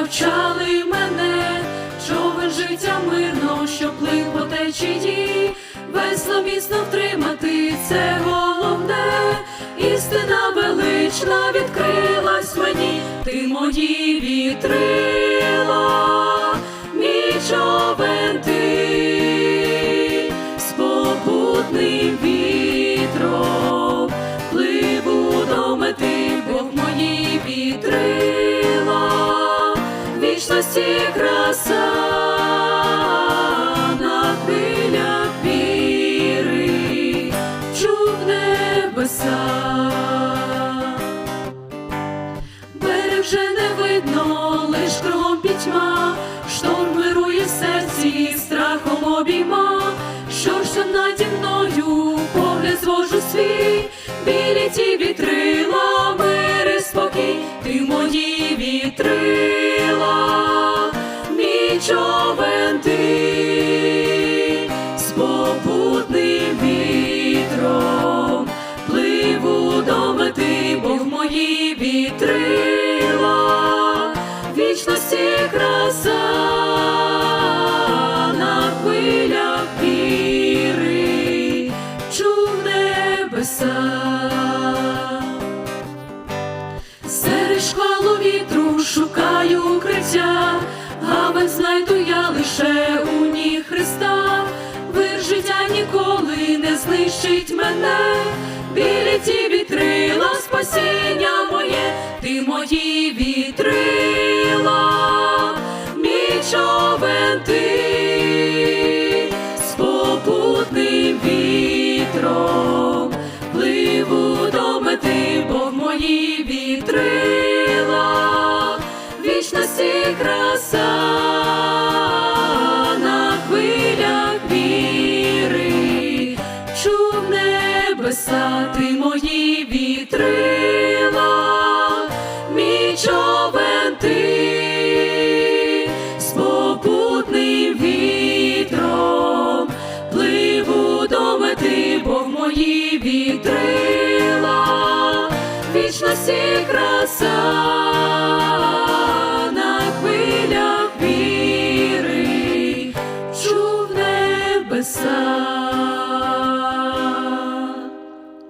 навчали мене, човен життя мирно, що плив по течії, весло міцно втримати, це головне, істина велична відкрилась мені, ти мої вітрила, мій човен ти, з вічності краса на хвилях віри, чув небеса. Берег вже не видно, лиш кругом пітьма, шторм вирує серці, страхом обійма, що ж це наді мною, погляд звожу свій, білі ті вітрила, мир і спокій, ти мої вітрила, мій човен ти, з попутним вітром, пливу до мети, Бог мої вітрила, вічності краса гавань знайду я лише у ніг Христа. Вир життя ніколи не знищить мене, білі ті вітрила, спасіння моє, ти мої вітрила, мій човен ти, небеса, ти мої вітрила, мій човен ти, спокутним вітром, пливу до мети, бо в мої вітрила, вічності краса. sun.